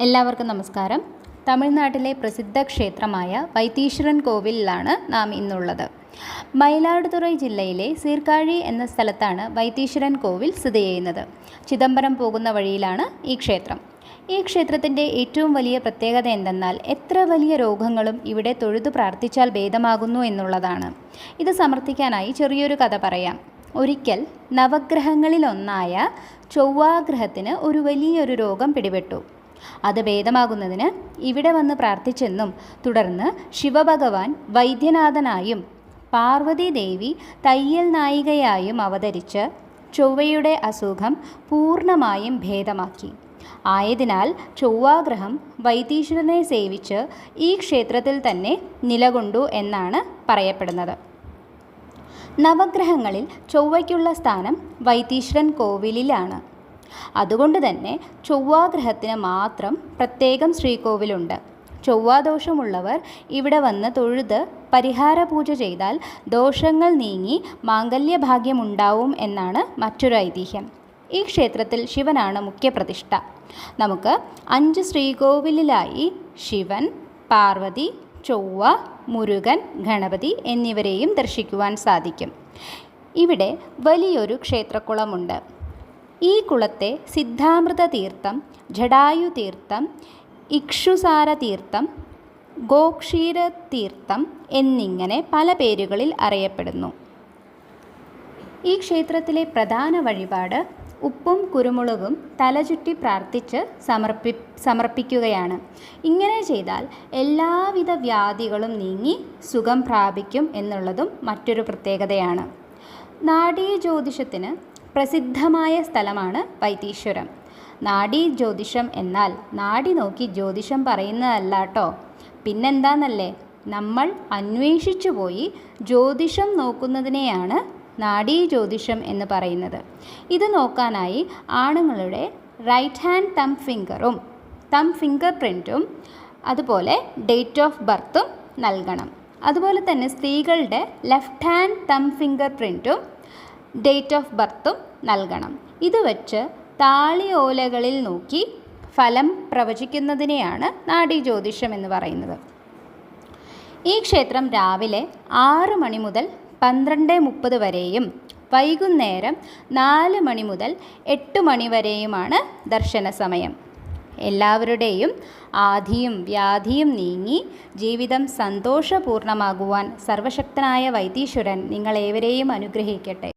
എല്ലാവർക്കും നമസ്കാരം. തമിഴ്നാട്ടിലെ പ്രസിദ്ധ ക്ഷേത്രമായ വൈത്തീശ്വരൻ കോവിലിലാണ് നാം ഇന്നുള്ളത്. മയിലാടുതുറൈ ജില്ലയിലെ സീർക്കാഴി എന്ന സ്ഥലത്താണ് വൈത്തീശ്വരൻ കോവിൽ സ്ഥിതി ചെയ്യുന്നത്. ചിദംബരം പോകുന്ന വഴിയിലാണ് ഈ ക്ഷേത്രം. ഈ ക്ഷേത്രത്തിന്റെ ഏറ്റവും വലിയ പ്രത്യേകത എന്തെന്നാൽ എത്ര വലിയ രോഗങ്ങളും ഇവിടെ തൊഴുതു പ്രാർത്ഥിച്ചാൽ ഭേദമാകുന്നു എന്നുള്ളതാണ്. ഇത് സമർത്ഥിക്കാനായി ചെറിയൊരു കഥ പറയാം. ഒരിക്കൽ നവഗ്രഹങ്ങളിലൊന്നായ ചൊവ്വാഗ്രഹത്തിന് ഒരു വലിയൊരു രോഗം പിടിപെട്ടു. അത് ഭേദമാകുന്നതിന് ഇവിടെ വന്ന് പ്രാർത്ഥിച്ചെന്നും തുടർന്ന് ശിവഭഗവാൻ വൈദ്യനാഥനായും പാർവതി ദേവി തയ്യൽ നായികയായും അവതരിച്ച് ചൊവ്വയുടെ അസുഖം പൂർണമായും ഭേദമാക്കി. ആയതിനാൽ ചൊവ്വാഗ്രഹം വൈദീശ്വരനെ സേവിച്ച് ഈ ക്ഷേത്രത്തിൽ തന്നെ നിലകൊണ്ടു എന്നാണ് പറയപ്പെടുന്നത്. നവഗ്രഹങ്ങളിൽ ചൊവ്വയ്ക്കുള്ള സ്ഥാനം വൈത്തീശ്വരൻ കോവിലിലാണ്. അതുകൊണ്ട് തന്നെ ചൊവ്വാഗ്രഹത്തിന് മാത്രം പ്രത്യേകം ശ്രീകോവിലുണ്ട്. ചൊവ്വാദോഷമുള്ളവർ ഇവിടെ വന്ന് തൊഴുത് പരിഹാര പൂജ ചെയ്താൽ ദോഷങ്ങൾ നീങ്ങി മാംഗല്യഭാഗ്യമുണ്ടാവും എന്നാണ് മറ്റൊരു ഐതിഹ്യം. ഈ ക്ഷേത്രത്തിൽ ശിവനാണ് മുഖ്യപ്രതിഷ്ഠ നമുക്ക് അഞ്ച് ശ്രീകോവിലിലായി ശിവൻ പാർവതി ചൊവ്വ മുരുകൻ ഗണപതി എന്നിവരെയും ദർശിക്കുവാൻ സാധിക്കും. ഇവിടെ വലിയൊരു ക്ഷേത്രക്കുളമുണ്ട്. ഈ കുളത്തെ സിദ്ധാമൃത തീർത്ഥം ജഡായു തീർത്ഥം ഇക്ഷുസാര തീർത്ഥം ഗോക്ഷീര തീർത്ഥം എന്നിങ്ങനെ പല പേരുകളിൽ അറിയപ്പെടുന്നു. ഈ ക്ഷേത്രത്തിലെ പ്രധാന വഴിപാട് ഉപ്പും കുരുമുളകും തലചുറ്റി പ്രാർത്ഥിച്ച് സമർപ്പി സമർപ്പിക്കുകയാണ്. ഇങ്ങനെ ചെയ്താൽ എല്ലാവിധ വ്യാധികളും നീങ്ങി സുഖം പ്രാപിക്കും എന്നുള്ളതും മറ്റൊരു പ്രത്യേകതയാണ്. നാടീ ജ്യോതിഷത്തിന് പ്രസിദ്ധമായ സ്ഥലമാണ് വൈത്തീശ്വരം. നാഡീ ജ്യോതിഷം എന്നാൽ നാഡി നോക്കി ജ്യോതിഷം പറയുന്നതല്ല കേട്ടോ പിന്നെന്താന്നല്ലേ? നമ്മൾ അന്വേഷിച്ചു പോയി ജ്യോതിഷം നോക്കുന്നതിനെയാണ് നാഡീ ജ്യോതിഷം എന്ന് പറയുന്നത്. ഇത് നോക്കാനായി ആണുങ്ങളുടെ റൈറ്റ് ഹാൻഡ് തം ഫിംഗറും തം ഫിംഗർ പ്രിന്റും അതുപോലെ ഡേറ്റ് ഓഫ് ബർത്തും നൽകണം. അതുപോലെ തന്നെ സ്ത്രീകളുടെ ലെഫ്റ്റ് ഹാൻഡ് തം ഫിംഗർ പ്രിന്റും ഡേറ്റ് ഓഫ് ബർത്തും നൽകണം. ഇത് വച്ച് താളിയോലകളിൽ നോക്കി ഫലം പ്രവചിക്കുന്നതിനെയാണ് നാഡീ ജ്യോതിഷം എന്ന് പറയുന്നത്. ഈ ക്ഷേത്രം രാവിലെ ആറ് മണി മുതൽ പന്ത്രണ്ട് മുപ്പത് വരെയും വൈകുന്നേരം നാല് മണി മുതൽ എട്ട് മണി വരെയുമാണ് ദർശന സമയം. എല്ലാവരുടെയും ആധിയും വ്യാധിയും നീങ്ങി ജീവിതം സന്തോഷപൂർണമാകുവാൻ സർവശക്തനായ വൈദീശ്വരൻ നിങ്ങളേവരെയും അനുഗ്രഹിക്കട്ടെ.